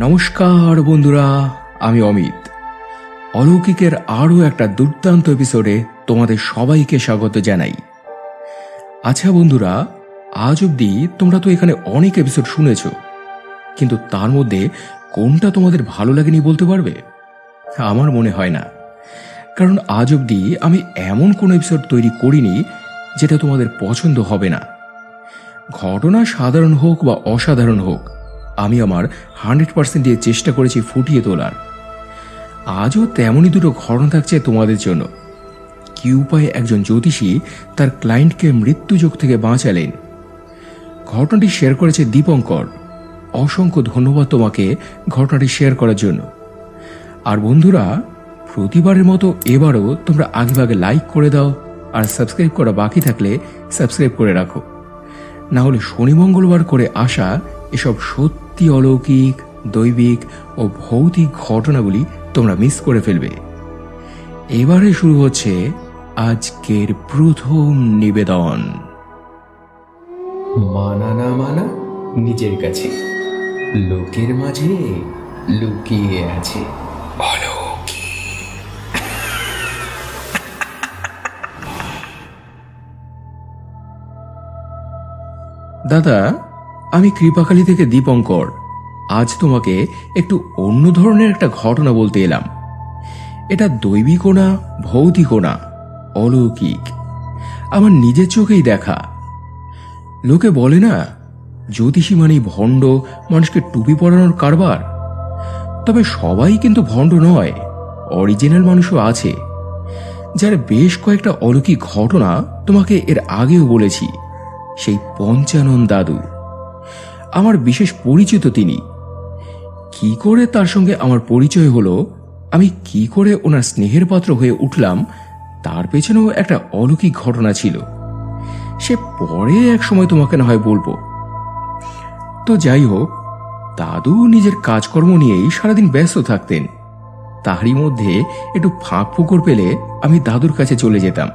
নমস্কার বন্ধুরা, আমি অমিত। অলৌকিকের আরও একটা দুর্দান্ত এপিসোডে তোমাদের সবাইকে স্বাগত জানাই। আচ্ছা বন্ধুরা, আজ অবধি তোমরা তো এখানে অনেক এপিসোড শুনেছ, কিন্তু তার মধ্যে কোনটা তোমাদের ভালো লাগেনি বলতে পারবে? আমার মনে হয় না। কারণ আজ অবধি আমি এমন কোনো এপিসোড তৈরি করিনি যেটা তোমাদের পছন্দ হবে না। ঘটনা সাধারণ হোক বা অসাধারণ হোক আমি আমার হান্ড্রেড পার্সেন্ট দিয়ে চেষ্টা করেছি ফুটিয়ে তোলার। আজও তেমনই দুটো ঘটনা থাকছে তোমাদের জন্য। কি উপায়ে একজন জ্যোতিষী তার ক্লায়েন্টকে মৃত্যুযোগ থেকে বাঁচালেন। ঘটনাটি শেয়ার করেছে দীপঙ্কর। অসংখ্য ধন্যবাদ তোমাকে ঘটনাটি শেয়ার করার জন্য। আর বন্ধুরা, প্রতিবারের মতো এবারও তোমরা আগেভাগে লাইক করে দাও আর সাবস্ক্রাইব করা বাকি থাকলে সাবস্ক্রাইব করে রাখো। না হলে শনি মঙ্গলবার করে আসা এসব সত্যি অলৌকিক দৈবিক ও ভৌতিক ঘটনাগুলি তোমরা মিস করে ফেলবে। এবারে শুরু হচ্ছে আজকের প্রথম নিবেদন। মানা না মানা নিজের কাছে। লোকের মাঝে লুকিয়ে আছে। দাদা আমি কৃপাকালী থেকে দীপঙ্কর। আজ তোমাকে একটু অন্য ধরনের একটা ঘটনা বলতে এলাম। এটা দৈবিকও না ভৌতিকও না অলৌকিক। আমার নিজের চোখেই দেখা। লোকে বলে না, জ্যোতিষী মানেই ভণ্ড, মানুষকে টুপি পরানোর কারবার। তবে সবাই কিন্তু ভণ্ড নয়, অরিজিনাল মানুষও আছে। যার বেশ কয়েকটা অলৌকিক ঘটনা তোমাকে এর আগেও বলেছি, সেই পঞ্চানন দাদু। আমার বিশেষ পরিচিত তিনি। কি করে তার সঙ্গে আমার পরিচয় হলো? আমি কি করে ওনার স্নেহের পাত্র হয়ে উঠলাম? তার পেছনেও একটা অলৌকিক ঘটনা ছিল। সে পরে এক সময় তোমাকে না হয় বলব। তো যাই হোক, দাদু নিজের কাজকর্ম নিয়েই সারাদিন ব্যস্ত থাকতেন। তারই মধ্যে একটু ফাঁক ফুকর পেলে আমি দাদুর কাছে চলে যেতাম।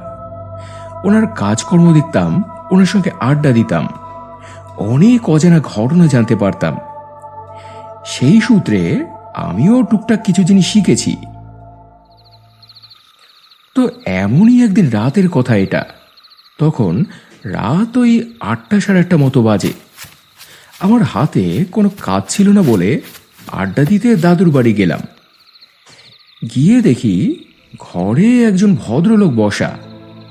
ওনার কাজকর্ম দেখতাম, ওনার সঙ্গে আড্ডা দিতাম। অনেক অজানা ঘটনা জানতে পারতাম। সেই সূত্রে আমিও টুকটাক কিছু জিনিস শিখেছি। তো এমনই একদিন রাতের কথা এটা। তখন রাত ওই আটটা সাড়ে আটটা মতো বাজে। আমার হাতে কোনো কাজ ছিল না বলে আড্ডা দিতে দাদুর বাড়ি গেলাম। গিয়ে দেখি ঘরে একজন ভদ্রলোক বসা,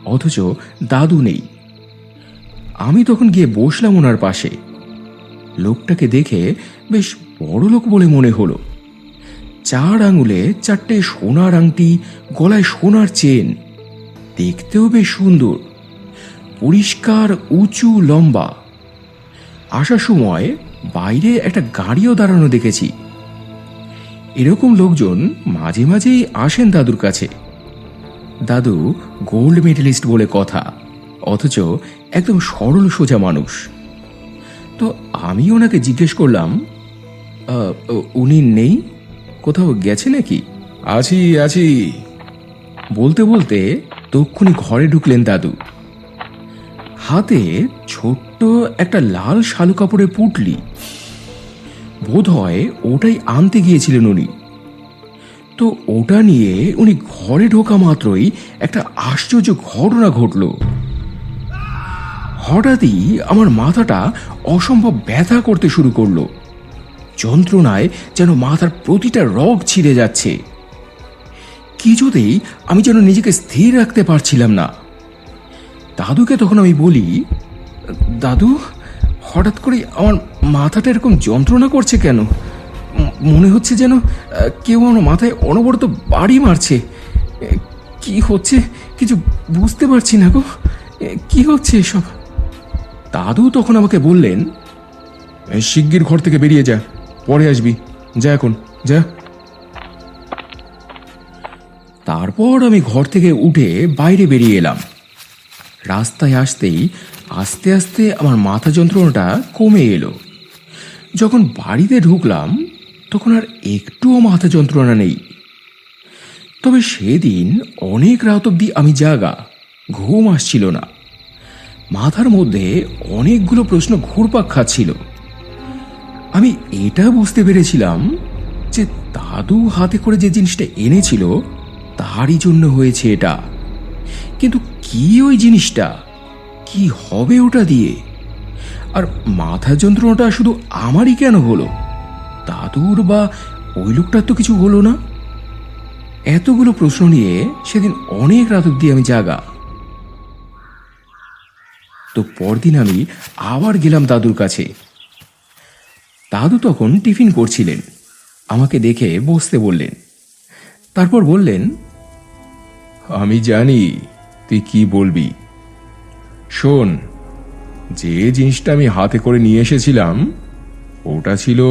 অথচ দাদু নেই। আমি তখন গিয়ে বসলাম ওনার পাশে। লোকটাকে দেখে বেশ বড় লোক বলে মনে হলো। চার আঙুলে চারটে সোনার আংটি গলায় সোনার চেন। দেখতেও বেশ সুন্দর। পরিষ্কার, উঁচু, লম্বা। আসার সময় বাইরে একটা গাড়িও দাঁড়ানো দেখেছি। এরকম লোকজন মাঝে মাঝেই আসেন দাদুর কাছে। দাদু গোল্ড মেডেলিস্ট বলে কথা। অথচ একদম সরল সোজা মানুষ। তো আমি ওনাকে জিজ্ঞেস করলাম উনি নেই? কোথাও গেছে নাকি? আছি আছি। বলতে বলতে তক্ষুনি ঘরে ঢুকলেন দাদু। হাতে ছোট্ট একটা লাল শালু কাপড়ে পুটলি। বোধ হয় ওটাই আনতে গিয়েছিলেন উনি। তো ওটা নিয়ে উনি ঘরে ঢোকা মাত্রই একটা আশ্চর্য ঘটনা ঘটল। হঠাৎই আমার মাথাটা অসম্ভব ব্যথা করতে শুরু করল। যন্ত্রণায় যেন মাথার প্রতিটা রগ ছিঁড়ে যাচ্ছে। কিছুতেই আমি যেন নিজেকে স্থির রাখতে পারছিলাম না। দাদুকে তখন আমি বলি, দাদু, হঠাৎ করে আমার মাথাটা এরকম যন্ত্রণা করছে কেন? মনে হচ্ছে যেন, কেউ আমার মাথায় অনবরত বাড়ি মারছে। কি হচ্ছে? কিছু বুঝতে পারছি না গো। কি হচ্ছে এসব? দাদু তখন আমাকে বললেন শিগগির ঘর থেকে বেরিয়ে যা, পরে আসবি। যা এখন, যা। তারপর আমি ঘর থেকে উঠে বাইরে বেরিয়ে এলাম। রাস্তায় আসতেই আস্তে আস্তে আমার মাথা যন্ত্রণাটা কমে এলো। যখন বাড়িতে ঢুকলাম, তখন আর একটুও মাথা যন্ত্রণা নেই। তবে সেদিন অনেক রাত অব্দি আমি জাগা, ঘুম আসছিল না। মাথার মধ্যে অনেকগুলো প্রশ্ন ঘুরপাক খাচ্ছিল। আমি এটা বুঝতে পেরেছিলাম যে দাদু হাতে করে যে জিনিসটা এনেছিল, তারই জন্য হয়েছে এটা। কিন্তু কি ওই জিনিসটা? কি হবে ওটা দিয়ে? আর মাথা যন্ত্রণাটা শুধু আমারই কেন হলো? দাদুর বা ওই লোকটার তো কিছু হলো না? এতগুলো প্রশ্ন নিয়ে সেদিন অনেক রাত অব্দি আমি জাগা। তো পরদিন আমি আবার গেলাম দাদুর কাছে। দাদু তখন টিফিন করছিলেন। আমাকে দেখে বসতে বললেন। তারপর বললেন, আমি জানি, তুই কি বলবি? শোন, যে জিনিসটা আমি হাতে করে নিয়ে এসেছিলাম, ওটা ছিল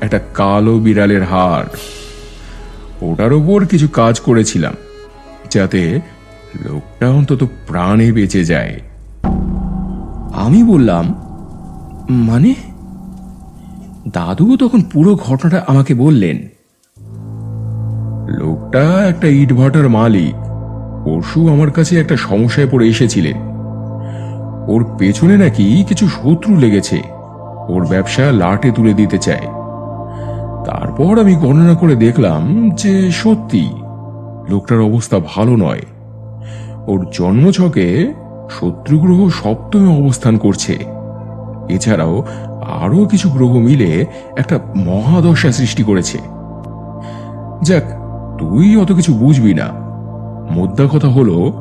একটা কালো বিড়ালের হাড়। ওটার ওপর কিছু কাজ করেছিলাম, যাতে লোকটা অন্তত প্রাণে বেঁচে যায়। আমি বললাম মানে? দাদু তখন পুরো ঘটনাটা আমাকে বললেন। লোকটা একটা ইটভাটার মালিক। পরশু আমার কাছে একটা সমস্যায় পড়ে এসেছিলেন ওর পেছনে নাকি কিছু শত্রু লেগেছে। ওর ব্যবসা লাটে তুলে দিতে চায়। তারপর আমি গণনা করে দেখলাম যে সত্যি, লোকটার অবস্থা ভালো নয়। ওর জন্মছকে শত্রুগ্রহ সপ্তমে অবস্থান করছে। এছাড়াও আরও কিছু গ্রহ মিলে একটা মহাদশা সৃষ্টি করেছে। যাক, তুই অত কিছু বুঝবি না। মোদ্দা কথা হলো,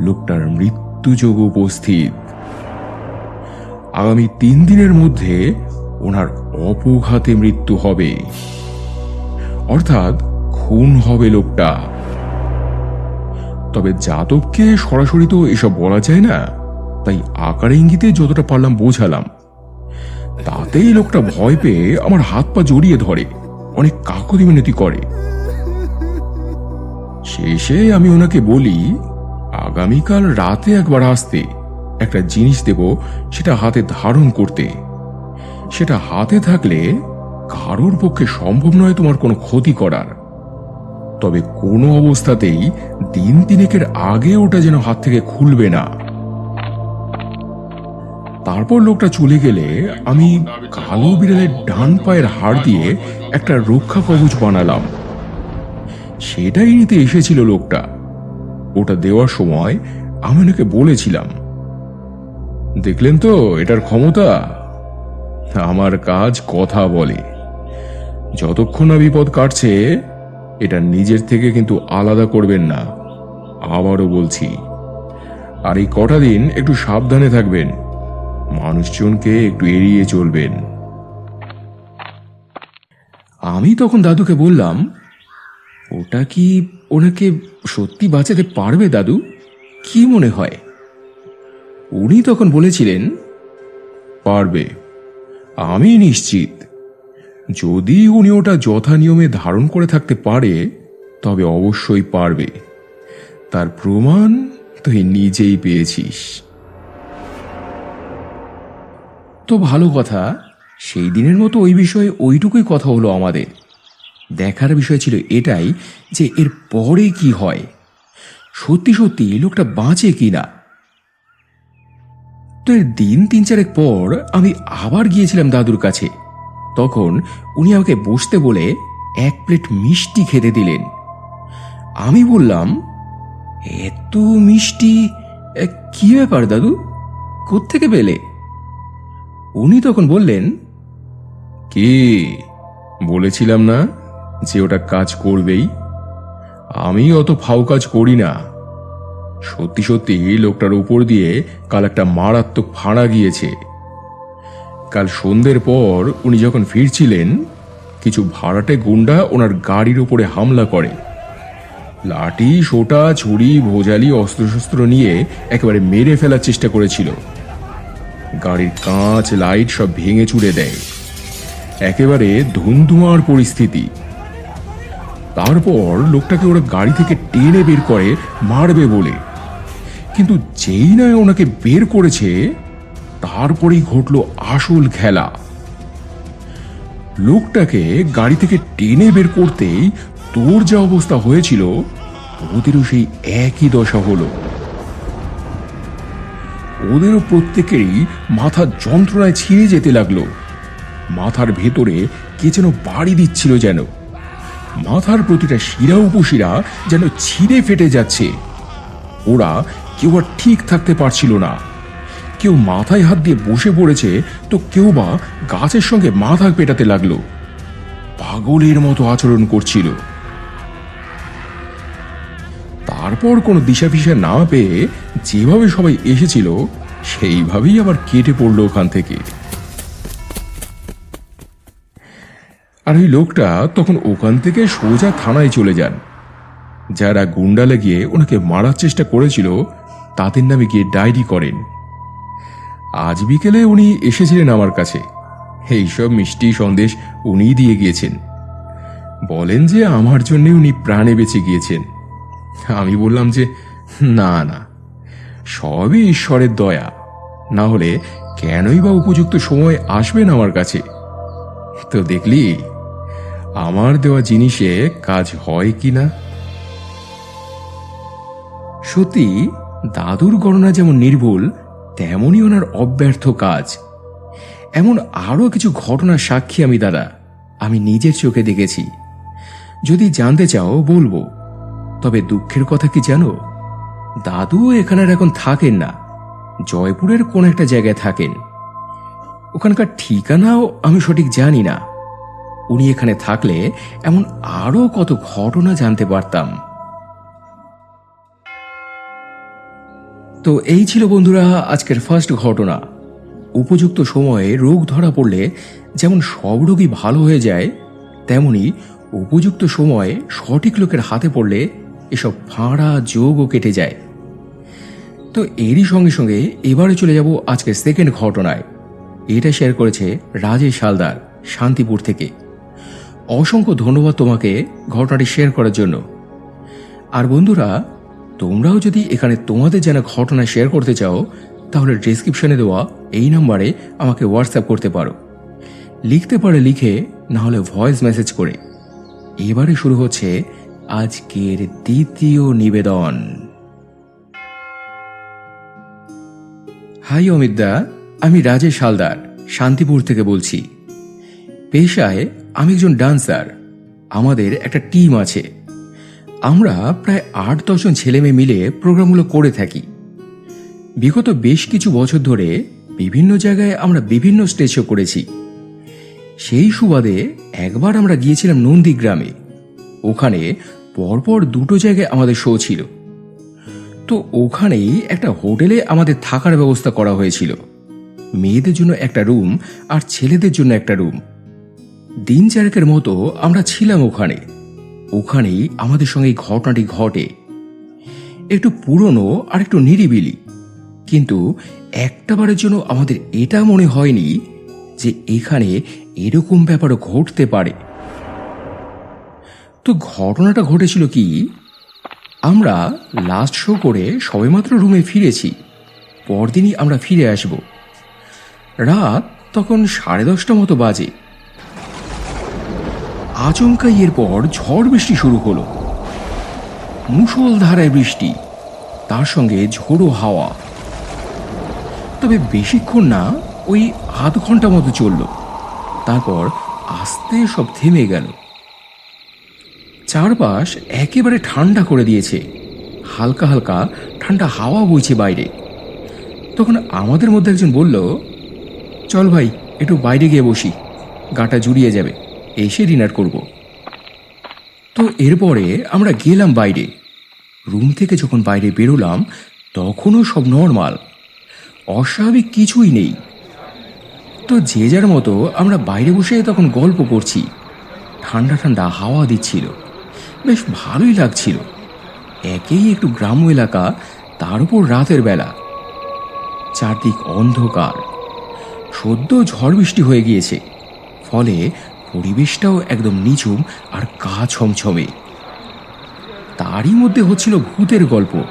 লোকটার মৃত্যুযোগ উপস্থিত। আগামী তিন দিনের মধ্যে ওনার অপঘাতে মৃত্যু হবে। অর্থাৎ খুন হবে লোকটা। তবে জাতককে সরাসরি তো এসব বলা যায় না। তাই আকার ইঙ্গিতে যতটা পারলাম বোঝালাম। তাতেই লোকটা ভয় পেয়ে আমার হাত পা জড়িয়ে ধরে, অনেক কাকতি মিনতি করে। শেষে আমি ওনাকে বলি, আগামীকাল রাতে একবার আসতে একটা জিনিস দেব, সেটা হাতে ধারণ করতে। সেটা হাতে থাকলে কারোর পক্ষে সম্ভব নয় তোমার কোনো ক্ষতি করার। তবে কোনো অবস্থাতেই দিন তিনেকের আগে ওটা যেন হাত থেকে খুলবে না। তারপর লোকটা চলে গেলে আমি কালো বিড়ালের ডান পায়ের হাড় দিয়ে একটা রক্ষা কবচ বানালাম। সেটাই নিতে এসেছিল লোকটা। ওটা দেওয়ার সময় আমি ওনাকে বলেছিলাম, দেখলেন তো এটার ক্ষমতা? আমার কাজ কথা বলে। যতক্ষণ না বিপদ কাটছে এটা নিজের থেকে কিন্তু আলাদা করবেন না। আবারও বলছি, আর এই কটা দিন একটু সাবধানে থাকবেন। মানুষজনকে একটু এড়িয়ে চলবেন। আমি তখন দাদুকে বললাম, ওটা কি ওনাকে সত্যি বাঁচাতে পারবে দাদু? কি মনে হয়? উনি তখন বলেছিলেন, পারবে। আমি নিশ্চিত। যদি উনি ওটা যথা নিয়মে ধারণ করে থাকতে পারে, তবে অবশ্যই পারবে। তার প্রমাণ তুই নিজেই পেয়েছিস। তো ভালো কথা, সেই দিনের মতো ওই বিষয়ে ওইটুকুই কথা হলো আমাদের। দেখার বিষয় ছিল এটাই যে এর পরে কি হয়। সত্যি সত্যি লোকটা বাঁচে কি না? তো এর দিন তিন চারেক পর আমি আবার গিয়েছিলাম দাদুর কাছে। তখন উনি আমাকে বসতে বলে এক প্লেট মিষ্টি খেতে দিলেন। আমি বললাম, এত মিষ্টি? কি ব্যাপার দাদু? কোত্থেকে পেলে? উনি তখন বললেন, কি? বলেছিলাম না যে ওটা কাজ করবেই। আমি অত ফাউ কাজ করি না। সত্যি সত্যি লোকটার উপর দিয়ে কাল একটা মারাত্মক ফাঁড়া গিয়েছে। কাল সন্ধ্যের পর উনি যখন ফিরছিলেন, কিছু ভাড়াটে গুন্ডা ওনার গাড়ির উপরে হামলা করে। লাঠি, সোটা, ছুরি, ভোজালি, অস্ত্রশস্ত্র নিয়ে একেবারে মেরে ফেলার চেষ্টা করেছিল। গাড়ির কাঁচ, লাইট সব ভেঙে চুরে দেয়। একেবারে ধুমধুমার পরিস্থিতি। তারপর লোকটাকে ওরা গাড়ি থেকে টেনে বের করে, মারবে বলে। কিন্তু যেই নয় ওনাকে বের করেছে তারপরেই ঘটলো আসল খেলা। লোকটাকে গাড়ি থেকে টেনে বের করতেই তোর যা অবস্থা হয়েছিল ওদেরও সেই একই দশা হলো। ওদেরও প্রত্যেকেরই মাথা যন্ত্রণায় ছিঁড়ে যেতে লাগল। মাথার ভেতরে কে যেন বাড়ি দিচ্ছিল যেন। মাথার প্রতিটা শিরা উপশিরা যেন ছিঁড়ে ফেটে যাচ্ছে। ওরা কেউ আর ঠিক থাকতে পারছিল না। কেউ মাথায় হাত দিয়ে বসে পড়েছে তো কেউ বা গাছের সঙ্গে মাথা পেটাতে লাগল। পাগলের মতো আচরণ করছিল। তারপর কোনো দিশা ফিসা না পেয়ে যেভাবে সবাই এসেছিল, সেইভাবেই আবার কেটে পড়ল ওখান থেকে। আর ওই লোকটা তখন ওখান থেকে সোজা থানায় চলে যান। যারা গুন্ডা লাগিয়ে ওনাকে মারার চেষ্টা করেছিল, তাদের নামে গিয়ে ডায়েরি করেন। আজ বিকেলে উনি এসেছিলেন আমার কাছে। এইসব মিষ্টি সন্দেশ উনিই দিয়ে গিয়েছেন। বলেন যে আমার জন্যে উনি প্রাণে বেঁচে গিয়েছেন। আমি বললাম যে, না না, সবই ঈশ্বরের দয়া। না হলে কেনই বা উপযুক্ত সময় আসবেন আমার কাছে? তো দেখলি, আমার দেওয়া জিনিসে কাজ হয় কি না? সত্যি, দাদুর গণনা যেমন নির্ভুল তেমনই ওনার অব্যর্থ কাজ। এমন আরও কিছু ঘটনার সাক্ষী আমি, দাদা, আমি নিজের চোখে দেখেছি। যদি জানতে চাও, বলব। তবে দুঃখের কথা কি জানো? দাদু এখানে এখন থাকেন না। জয়পুরের কোন একটা জায়গায় থাকেন। ওখানকার ঠিকানাও আমি সঠিক জানি না। উনি এখানে থাকলে এমন আরও কত ঘটনা জানতে পারতাম। তো এই ছিল বন্ধুরা আজকের ফার্স্ট ঘটনা। উপযুক্ত সময়ে রোগ ধরা পড়লে যেমন সব রোগই ভালো হয়ে যায়, তেমনি উপযুক্ত সময়ে সঠিক লোকের হাতে পড়লে এসব ফাঁড়া যোগও কেটে যায়। তো এরই সঙ্গে সঙ্গে এবারে চলে যাব আজকের সেকেন্ড ঘটনায়। এটা শেয়ার করেছে রাজেশ হালদার, শান্তিপুর থেকে। অসংখ্য ধন্যবাদ তোমাকে ঘটনাটি শেয়ার করার জন্য। আর বন্ধুরা তোমরাও যদি এখানে তোমাদের জানা ঘটনা শেয়ার করতে চাও, তাহলে ডিসক্রিপশনে দেওয়া এই নাম্বারে আমাকে হোয়াটসঅ্যাপ করতে পারো। লিখতে পারে লিখে, না হলে ভয়েস মেসেজ করে। এবারে শুরু হচ্ছে আজকের দ্বিতীয় নিবেদন। হাই অমিতদা আমি রাজেশ হালদার, শান্তিপুর থেকে বলছি। পেশায় আমি একজন ডান্সার। আমাদের একটা টিম আছে। আমরা প্রায় আট দশজন ছেলে মেয়ে মিলে প্রোগ্রামগুলো করে থাকি। বিগত বেশ কিছু বছর ধরে বিভিন্ন জায়গায় আমরা বিভিন্ন স্টেজ শো করেছি। সেই সুবাদে একবার আমরা গিয়েছিলাম নন্দীগ্রামে। ওখানে পরপর দুটো জায়গায় আমাদের শো ছিল। তো ওখানেই একটা হোটেলে আমাদের থাকার ব্যবস্থা করা হয়েছিল। মেয়েদের জন্য একটা রুম আর ছেলেদের জন্য একটা রুম। দিন চারেকের মতো আমরা ছিলাম ওখানে। ওখানেই আমাদের সঙ্গে এই ঘটনাটি ঘটে। একটু পুরনো আর একটু নিরিবিলি। কিন্তু একটাবারের জন্য আমাদের এটা মনে হয়নি যে এখানে এরকম ব্যাপারও ঘটতে পারে। তো ঘটনাটা ঘটেছিল কি? আমরা লাস্ট শো করে সবেমাত্র রুমে ফিরেছি। পরদিনই আমরা ফিরে আসব। রাত তখন সাড়ে দশটা মতো বাজে। আচমকাই এরপর ঝড় বৃষ্টি শুরু হলো। মুষলধারায় বৃষ্টি, তার সঙ্গে ঝোড়ো হাওয়া। তবে বেশিক্ষণ না, ওই আধ ঘণ্টা মতো চলল। তারপর আস্তে সব থেমে গেল। চারপাশ একেবারে ঠান্ডা করে দিয়েছে। হালকা হালকা ঠান্ডা হাওয়া বইছে বাইরে। তখন আমাদের মধ্যে একজন বলল, চল ভাই, একটু বাইরে গিয়ে বসি। গাটা জুড়িয়ে যাবে। এসে ডিনার করব। তো এরপরে আমরা গেলাম বাইরে। রুম থেকে যখন বাইরে বেরোলাম, তখনও সব নর্মাল অস্বাভাবিক কিছুই নেই। তো যে যার মতো আমরা বাইরে বসে তখন গল্প করছি। ঠান্ডা ঠান্ডা হাওয়া দিচ্ছিল। বেশ ভালোই লাগছিল। একেই একটু গ্রাম্য এলাকা, তার উপর রাতের বেলা। চারদিক অন্ধকার। সদ্য ঝড় বৃষ্টি হয়ে গিয়েছে। ফলে পরিবেশটাও একদম নিঝুম আর কা ছমছমে। তারই মধ্যে হচ্ছিল ভূতের গল্প।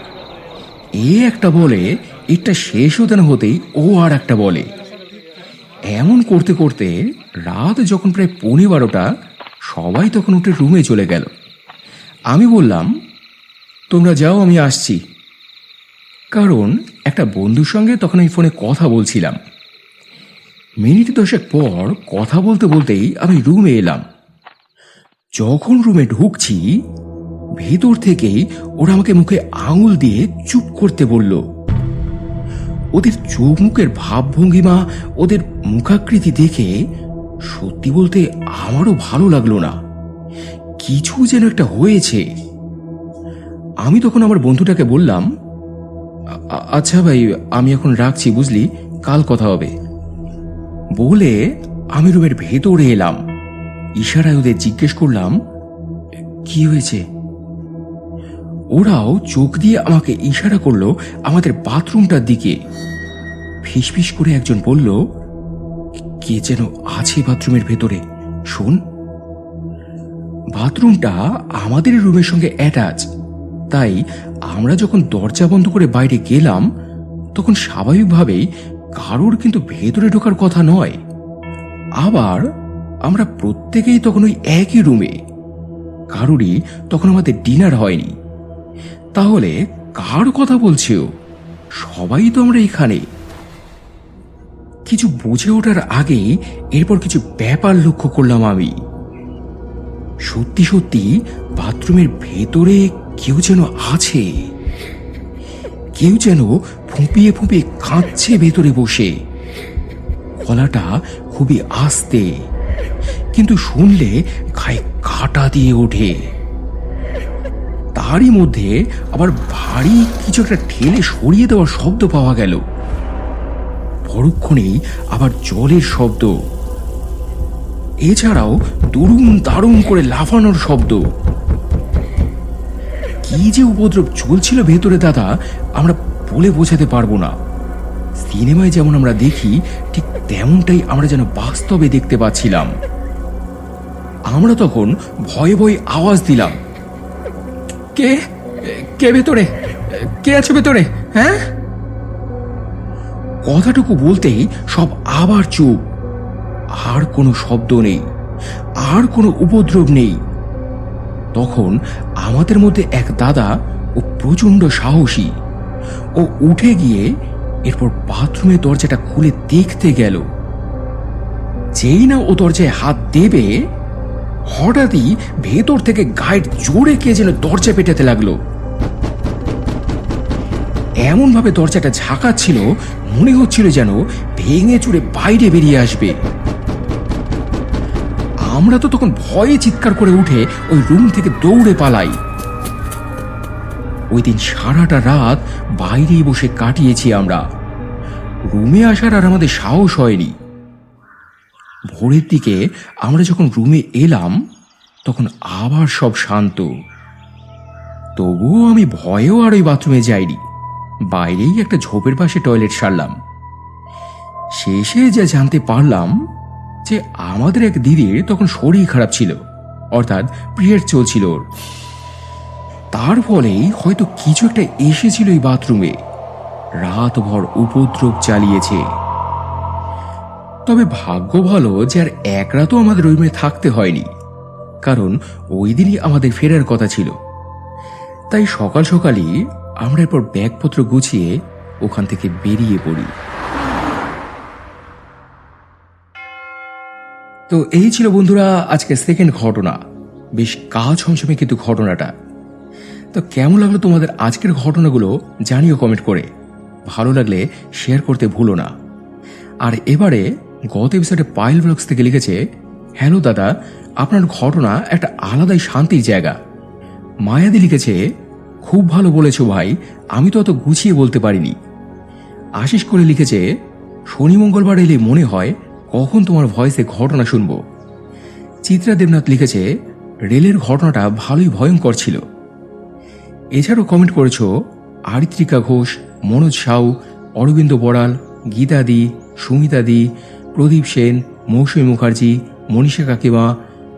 এ একটা বলে, এটা শেষ হতে না হতেই ও আর একটা বলে। এমন করতে করতে রাত যখন প্রায় পৌনে বারোটা, সবাই তখন উঠে রুমে চলে গেল। আমি বললাম, তোমরা যাও, আমি আসছি। কারণ একটা বন্ধুর সঙ্গে তখন আমি ফোনে কথা বলছিলাম। মিনিট দশেক পর কথা বলতে বলতেই আমি রুমে এলাম। যখন রুমে ঢুকছি, ভেতর থেকেই ওরা আমাকে মুখে আঙুল দিয়ে চুপ করতে বলল। ওদের চোখ মুখের ভাবভঙ্গিমা, ওদের মুখাকৃতি দেখে সত্যি বলতে আমারও ভালো লাগল না। কিছু যেন একটা হয়েছে। আমি তখন আমার বন্ধুটাকে বললাম "আ- আ- আচ্ছা ভাই, আমি এখন রাখছি, বুঝলি? কাল কথা হবে। বলে আমি রুমের ভেতরে এলাম। ইশারায় ওদের জিজ্ঞেস করলাম, কি হয়েছে? ওরাও চোখ দিয়ে আমাকে ইশারা করল আমাদের বাথরুমটার দিকে। ফিসফিস করে একজন বলল, কে যেন আছে বাথরুমের ভেতরে? শোন। বাথরুমটা আমাদের রুমের সঙ্গে অ্যাটাচ। তাই আমরা যখন দরজা বন্ধ করে বাইরে গেলাম, তখন স্বাভাবিকভাবেই কারোর কিন্তু ভেতরে ঢোকার কথা নয়। আবার আমরা প্রত্যেকেই তখন ওই একই রুমে। কারোরই তখন আমাদের ডিনার হয়নি। তাহলে কার কথা বলছো? সবাই তো আমরা এখানে। কিছু বুঝে ওঠার আগেই এরপর কিছু ব্যাপার লক্ষ্য করলাম আমি। সত্যি সত্যি বাথরুমের ভেতরে কেউ যেন আছে। কেউ যেন ফুঁপিয়ে ফুঁপিয়ে কাঁদছে ভেতরে বসে। গলাটা খুবই আস্তে, কিন্তু শুনলে গায়ে কাটা দিয়ে ওঠে। তারই মধ্যে আবার ভারী কিছু একটা ঠেলে সরিয়ে দেওয়ার শব্দ পাওয়া গেল। পরক্ষণেই আবার জলের শব্দ। এছাড়াও দুরুম দারুম করে লাফানোর শব্দ। কি যে উপদ্রব চলছিল ভেতরে, দাদা, আমরা বলে বোঝাতে পারব না। সিনেমায় যেমন আমরা দেখি, ঠিক তেমনটাই আমরা যেন বাস্তবে দেখতে পাচ্ছিলাম। আমরা তখন ভয়ে ভয়ে আওয়াজ দিলাম। কে? কে ভেতরে? কে আছে ভেতরে? হ্যাঁ? কথাটুকু বলতেই সব আবার চুপ। আর কোনো শব্দ নেই। আর কোনো উপদ্রব নেই। তখন আমাদের মধ্যে এক দাদা ও প্রচণ্ড সাহসী। ও উঠে গিয়ে এরপর বাথরুমের দরজাটা খুলে দেখতে গেল। যেই না ও দরজায় হাত দেবে, হঠাৎই ভেতর থেকে গাইড জোরে কে যেন দরজা পেটাতে লাগল। এমন ভাবে দরজাটা ঝাঁকাচ্ছিল, মনে হচ্ছিল যেন ভেঙে চুরে বাইরে বেরিয়ে আসবে। আমরা তো তখন ভয়ে চিৎকার করে উঠে ওই রুম থেকে দৌড়ে পালাই। ওই দিন সারাটা রাত বাইরেই বসে কাটিয়েছি আমরা। রুমে আসার আর আমাদের সাহস হয়নি। ভোরের দিকে আমরা যখন রুমে এলাম, তখন আবার সব শান্ত। তবুও আমি ভয়েও আর ওই বাথরুমে যাইনি। বাইরেই একটা ঝোপের পাশে টয়লেট সারলাম। শেষে যা জানতে পারলাম যে আমাদের এক দিদির তখন শরীর খারাপ ছিল। অর্থাৎ পিরিয়ড চলছিল ওর। তার ফলেই হয়তো কিছু একটা এসেছিল এই বাথরুমে। রাতভর উপদ্রব চালিয়েছে। তবে ভাগ্য ভালো যে আর এক রাতও আমাদের রুমে থাকতে হয়নি। কারণ ওই দিনই আমাদের ফেরার কথা ছিল। তাই সকাল সকালই আমরা এরপর ব্যাগপত্র গুছিয়ে ওখান থেকে বেরিয়ে পড়ি। তো এই ছিল বন্ধুরা আজকে সেকেন্ড ঘটনা। বেশ কাজ ছমছমে কিন্তু ঘটনাটা। তো কেমন লাগল তোমাদের আজকের ঘটনাগুলো জানিও কমেন্ট করে। ভালো লাগলে শেয়ার করতে ভুলো না। আর এবারে গত এপিসোডে পাইল ব্লগস থেকে লিখেছে হ্যালো দাদা, আপনার ঘটনা একটা আলাদাই শান্তির জায়গা। মায়াদি লিখেছে, খুব ভালো বলেছ ভাই, আমি তো অত গুছিয়ে বলতে পারিনি। আশিস করে লিখেছে, শনি মঙ্গলবার এলে মনে হয় কখন তোমার ভয়েসে ঘটনা শুনব? চিত্রা দেবনাথ লিখেছে, রেলের ঘটনাটা ভালোই ভয়ঙ্কর ছিল। এছাড়াও কমেন্ট করেছ, আরিত্রিকা ঘোষ, মনোজ সাউ, অরবিন্দ বড়াল গীতাদি সুমিতাদি প্রদীপ সেন, মৌসুমী মুখার্জি, মনীষা কাকিমা,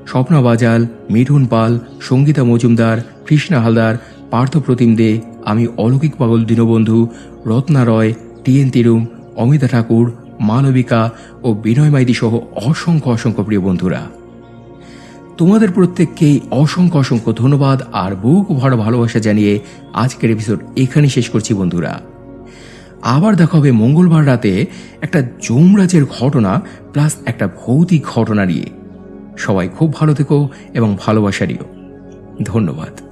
স্বপ্না বাজাল, মিঠুন পাল, সঙ্গীতা মজুমদার, কৃষ্ণা হালদার পার্থ প্রতিম দে, আমি অলৌকিক পাগল দীনবন্ধু, রত্না রয় টিএন তিরুম, অমিতা ঠাকুর মালবিকা ও বিনয় মাইদি সহ অসংখ্য অসংখ্য প্রিয় বন্ধুরা। তোমাদের প্রত্যেককেই অসংখ্য অসংখ্য ধন্যবাদ আর বুক ভরা ভালোবাসা জানিয়ে আজকের এপিসোড এখানেই শেষ করছি বন্ধুরা। আবার দেখা হবে মঙ্গলবার রাতে একটা যমরাজের ঘটনা প্লাস একটা ভৌতিক ঘটনা নিয়ে। সবাই খুব ভালো থেকো এবং ভালোবাসা নিও। ধন্যবাদ।